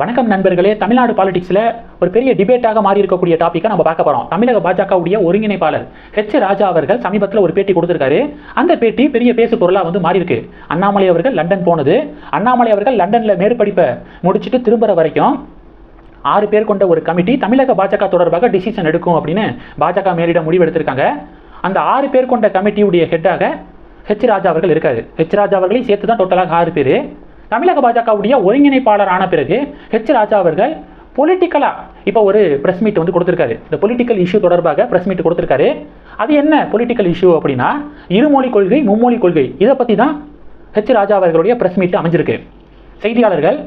வணக்கம் நண்பர்களே. தமிழ்நாடு பாலிடிக்ஸில் ஒரு பெரிய டிபேட்டாக மாறி இருக்கக்கூடிய டாப்பிக்கை நம்ம பார்க்க போகிறோம் தமிழக பாஜகவுடைய ஒருங்கிணைப்பாளர் ஹெச் ராஜா அவர்கள் சமீபத்தில் ஒரு பேட்டி கொடுத்துருக்காரு. அந்த பேட்டி பெரிய பேசு பொருளாக வந்து மாறி இருக்கு அண்ணாமலை அவர்கள் லண்டன் போனது. அண்ணாமலை அவர்கள் லண்டனில் மேற்படிப்பை முடிச்சுட்டு திரும்புகிற வரைக்கும் ஆறு பேர் கொண்ட ஒரு கமிட்டி தமிழக பாஜக தொடர்பாக டிசிஷன் எடுக்கும் அப்படின்னு பாஜக மேலிடம் முடிவு எடுத்திருக்காங்க அந்த ஆறு பேர் கொண்ட கமிட்டியுடைய ஹெட்டாக ஹெச் ராஜா அவர்கள் இருக்காரு. ஹெச் ராஜா அவர்களையும் சேர்த்து தான் டோட்டலாக ஆறு பேர். தமிழக பாஜகவுடைய ஒருங்கிணைப்பாளர் ஆன பிறகு ஹெச் ராஜா அவர்கள் பொலிட்டிக்கலாக இப்போ ஒரு ப்ரெஸ் மீட் வந்து கொடுத்துருக்காரு. இந்த பொலிட்டிக்கல் இஷ்யூ தொடர்பாக ப்ரெஸ் மீட் கொடுத்துருக்காரு. அது என்ன பொலிட்டிக்கல் இஷ்யூ அப்படின்னா இருமொழி கொள்கை மும்மொழி கொள்கை. இதை பற்றி தான் ஹெச் ராஜா அவர்களுடைய ப்ரெஸ் மீட் அமைஞ்சிருக்கு. செய்தியாளர்கள்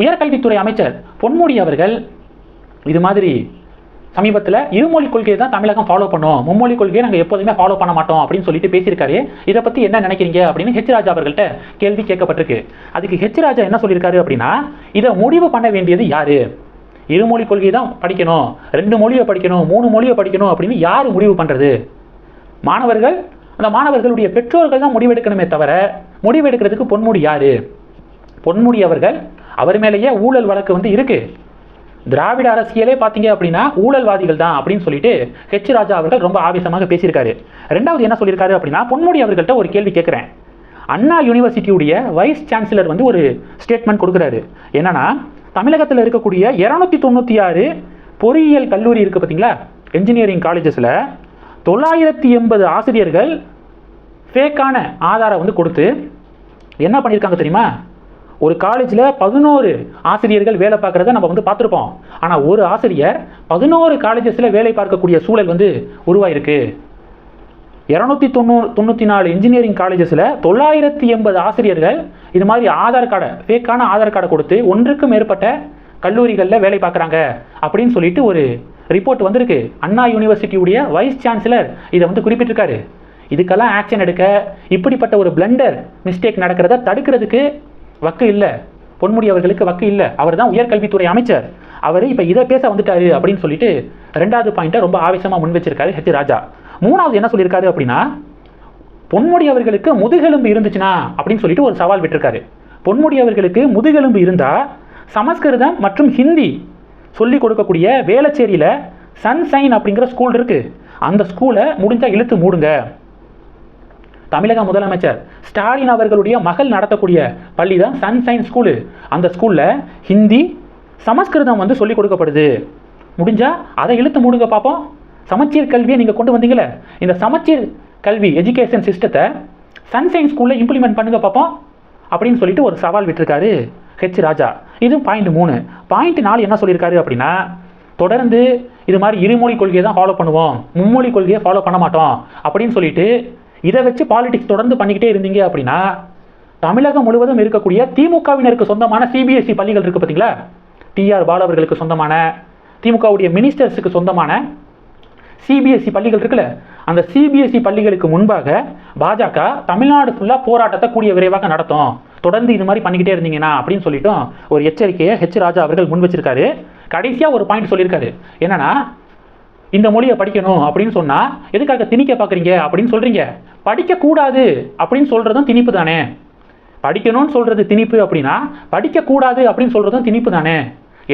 உயர்கல்வித்துறை அமைச்சர் பொன்முடி அவர்கள் இது மாதிரி சமீபத்தில் இருமொழி கொள்கையை தான் தமிழகம் ஃபாலோ பண்ணும். மும்மொழி கொள்கையை நாங்கள் எப்போதுமே ஃபாலோ பண்ண மாட்டோம் அப்படின்னு சொல்லிட்டு பேசியிருக்காரு. இதை பற்றி என்ன நினைக்கிறீங்க அப்படின்னு ஹெச் ராஜா அவர்கள்ட்ட கேள்வி கேட்கப்பட்டிருக்கு. அதுக்கு ஹெச் ராஜா என்ன சொல்லியிருக்காரு அப்படின்னா இதை முடிவு பண்ண வேண்டியது யாரு? இருமொழி கொள்கை தான் படிக்கணும். ரெண்டு மொழியை படிக்கணும் மூணு மொழியை படிக்கணும் அப்படின்னு யார் முடிவு பண்ணுறது மாணவர்கள் அந்த மாணவர்களுடைய பெற்றோர்கள் தான் முடிவெடுக்கணுமே தவிர முடிவெடுக்கிறதுக்கு பொன்முடி யாரு? பொன்முடி அவர்கள் அவர் மேலேயே ஊழல் வழக்கு வந்து இருக்குது திராவிட அரசியலே பார்த்தீங்க அப்படின்னா ஊழல்வாதிகள் தான் அப்படின்னு சொல்லிட்டு ஹெச் ராஜா அவர்கள் ரொம்ப ஆவேசமாக பேசியிருக்காரு. ரெண்டாவது என்ன சொல்லியிருக்காரு அப்படின்னா பொன்முடி அவர்கள்ட்ட ஒரு கேள்வி கேட்குறேன். அண்ணா யூனிவர்சிட்டியுடைய வைஸ் சான்சலர் வந்து ஒரு ஸ்டேட்மெண்ட் கொடுக்குறாரு. என்னன்னா தமிழகத்தில் இருக்கக்கூடிய இரநூத்தி தொண்ணூற்றி ஆறு பொறியியல் கல்லூரி இருக்குது பார்த்தீங்களா என்ஜினியரிங் காலேஜஸில் தொள்ளாயிரத்தி எண்பது ஆசிரியர்கள் ஃபேக்கான ஆதாரம் வந்து கொடுத்து என்ன பண்ணியிருக்காங்க தெரியுமா? ஒரு காலேஜில் பதினோரு ஆசிரியர்கள் வேலை பார்க்குறத நம்ம வந்து பார்த்துருப்போம். ஆனால் ஒரு ஆசிரியர் பதினோரு காலேஜஸில் வேலை பார்க்கக்கூடிய சூழல் வந்து உருவாயிருக்கு. இரநூத்தி தொண்ணூறு தொண்ணூற்றி நாலு இன்ஜினியரிங் காலேஜஸில் தொள்ளாயிரத்தி எண்பது ஆசிரியர்கள் இது மாதிரி ஆதார் கார்டை ஃபேக்கான ஆதார் கார்டை கொடுத்து ஒன்றுக்கும் மேற்பட்ட கல்லூரிகளில் வேலை பார்க்குறாங்க அப்படின்னு சொல்லிட்டு ஒரு ரிப்போர்ட் வந்திருக்கு. அண்ணா யூனிவர்சிட்டியுடைய வைஸ் சான்சலர் இதை வந்து குறிப்பிட்டிருக்காரு. இதுக்கெல்லாம் ஆக்ஷன் எடுக்க இப்படிப்பட்ட ஒரு பிளண்டர் மிஸ்டேக் நடக்கிறத தடுக்கிறதுக்கு வக்கு இல்லை. பொன்முடி அவர்களுக்கு வக்கு இல்லை. அவர் தான் உயர்கல்வித்துறை அமைச்சர். அவர் இப்போ இதை பேச வந்துட்டாரு அப்படின்னு சொல்லிட்டு ரெண்டாவது பாயிண்ட்டை ரொம்ப ஆவேசமாக முன் வச்சிருக்காரு ஹெச் ராஜா. மூணாவது என்ன சொல்லியிருக்காரு அப்படின்னா பொன்முடி அவர்களுக்கு முதுகெலும்பு இருந்துச்சுன்னா அப்படின்னு சொல்லிட்டு ஒரு சவால் விட்டிருக்காரு. பொன்முடி அவர்களுக்கு முதுகெலும்பு இருந்தால் சமஸ்கிருதம் மற்றும் ஹிந்தி சொல்லிக் கொடுக்கக்கூடிய வேளச்சேரியில் சன்சைன் அப்படிங்கிற ஸ்கூல் இருக்குது அந்த ஸ்கூலை முடிஞ்சால் இழுத்து மூடுங்க. தமிழக முதலமைச்சர் ஸ்டாலின் அவர்களுடைய மகள் நடத்தக்கூடிய பள்ளி தான் சன்சைன் ஸ்கூலு அந்த ஸ்கூலில் ஹிந்தி சமஸ்கிருதம் வந்து சொல்லிக் கொடுக்கப்படுது. முடிஞ்சால் அதை இழுத்து மூடுங்க பார்ப்போம் சமச்சீர் கல்வியை நீங்கள் கொண்டு வந்தீங்களே இந்த சமச்சீர் கல்வி எஜுகேஷன் சிஸ்டத்தை சன்சைன் ஸ்கூலில் இம்ப்ளிமெண்ட் பண்ணுங்க பார்ப்போம் அப்படின்னு சொல்லிட்டு ஒரு சவால் விட்டுருக்காரு ஹெச் ராஜா. இது பாயிண்ட் மூணு. பாயிண்ட் நாலு என்ன சொல்லியிருக்காரு அப்படின்னா தொடர்ந்து இது மாதிரி இருமொழி கொள்கையை தான் ஃபாலோ பண்ணுவோம். மும்மொழி கொள்கையை ஃபாலோ பண்ண மாட்டோம். அப்படின்னு சொல்லிட்டு இதை வச்சு பாலிடிக்ஸ் தொடர்ந்து பண்ணிக்கிட்டே இருந்தீங்க அப்படின்னா தமிழகம் முழுவதும் இருக்கக்கூடிய திமுகவினருக்கு சொந்தமான சிபிஎஸ்சி பள்ளிகள் இருக்குது பார்த்தீங்களா? டிஆர் பாலு அவர்களுக்கு சொந்தமான திமுகவுடைய மினிஸ்டர்ஸுக்கு சொந்தமான சிபிஎஸ்சி பள்ளிகள் இருக்குல்ல? அந்த சிபிஎஸ்சி பள்ளிகளுக்கு முன்பாக பாஜக தமிழ்நாடு ஃபுல்லாக போராட்டத்தை கூடிய விரைவாக நடத்தும். தொடர்ந்து இது மாதிரி பண்ணிக்கிட்டே இருந்தீங்கன்னா அப்படின்னு சொல்லிட்டும் ஒரு எச்சரிக்கையை ஹெச் ராஜா அவர்கள் முன் வச்சிருக்காரு. கடைசியாக ஒரு பாயிண்ட் சொல்லியிருக்காரு. என்னன்னா இந்த மொழியை படிக்கணும் அப்படின்னு சொன்னால் எதுக்காக திணிக்க பார்க்குறீங்க அப்படின்னு சொல்கிறீங்க படிக்கக்கூடாது அப்படின்னு சொல்கிறதும் திணிப்பு தானே. படிக்கணும்னு சொல்கிறது திணிப்பு அப்படின்னா படிக்கக்கூடாது அப்படின்னு சொல்கிறதும் திணிப்பு தானே.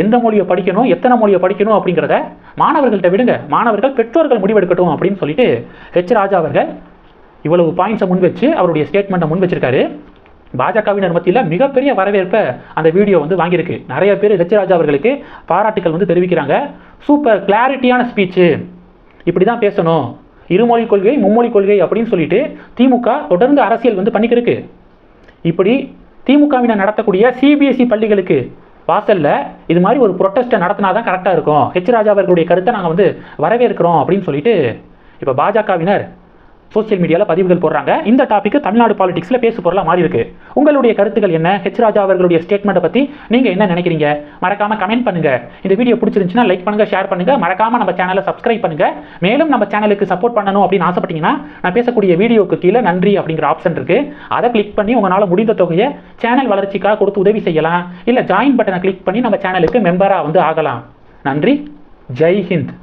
எந்த மொழியை படிக்கணும் எத்தனை மொழியை படிக்கணும் அப்படிங்கிறத மாணவர்கள்ட்ட விடுங்க. மாணவர்கள் பெற்றோர்கள் முடிவெடுக்கட்டும் அப்படின்னு சொல்லிட்டு ஹெச் ராஜா அவர்கள் இவ்வளவு பாயிண்ட்ஸை முன் வச்சு அவருடைய ஸ்டேட்மெண்ட்டை முன் வச்சிருக்காரு. பாஜகவினர் மத்தியில் மிகப்பெரிய வரவேற்பை அந்த வீடியோ வந்து வாங்கியிருக்கு. நிறைய பேர் ஹெச் அவர்களுக்கு பாராட்டுக்கள் வந்து தெரிவிக்கிறாங்க. சூப்பர் கிளாரிட்டியான ஸ்பீச்சு இப்படி தான் பேசணும். இருமொழி கொள்கை மும்மொழி கொள்கை அப்படின்னு சொல்லிட்டு திமுக தொடர்ந்து அரசியல் வந்து பண்ணிக்கிருக்கு. இப்படி திமுகவினர் நடத்தக்கூடிய சிபிஎஸ்இ பள்ளிகளுக்கு வாசல்ல இது மாதிரி ஒரு ப்ரொட்டஸ்ட்டை நடத்தினா தான் கரெக்டாக இருக்கும். ஹெச் ராஜா அவர்களுடைய கருத்தை நாங்கள் வந்து வரவேற்கிறோம் அப்படின்னு சொல்லிட்டு இப்போ பாஜகவினர் சோசியல் மீடியாவில் பதிவுகள் போடுறாங்க. இந்த டாபிக் தமிழ்நாடு பாலிடிக்ஸில் பேசு பொருளாக மாறி இருக்கு. உங்களுடைய கருத்துக்கள் என்ன? ஹெச் ராஜா அவர்களுடைய ஸ்டேட்மெண்ட்டை பற்றி நீங்கள் என்ன நினைக்கிறீங்க? மறக்காமல் கமெண்ட் பண்ணுங்கள் இந்த வீடியோ பிடிச்சிருந்துச்சுன்னா லைக் பண்ணுங்கள் ஷேர் பண்ணுங்கள் மறக்காமல் நம்ம சேனலை சப்ஸ்கிரைப் பண்ணுங்கள் மேலும் நம்ம சேனலுக்கு சப்போர்ட் பண்ணணும் அப்படின்னு ஆசைப்பட்டீங்கன்னா நான் பேசக்கூடிய வீடியோக்கு கீழே நன்றி அப்படிங்கிற ஆப்ஷன் இருக்குது அதை கிளிக் பண்ணி உங்களால் முடிந்த தொகையை சேனல் வளர்ச்சிக்காக கொடுத்து உதவி செய்யலாம். இல்லை ஜாயின் பட்டனை கிளிக் பண்ணி நம்ம சேனலுக்கு மெம்பராக வந்து ஆகலாம். நன்றி. ஜெய் ஹிந்த்.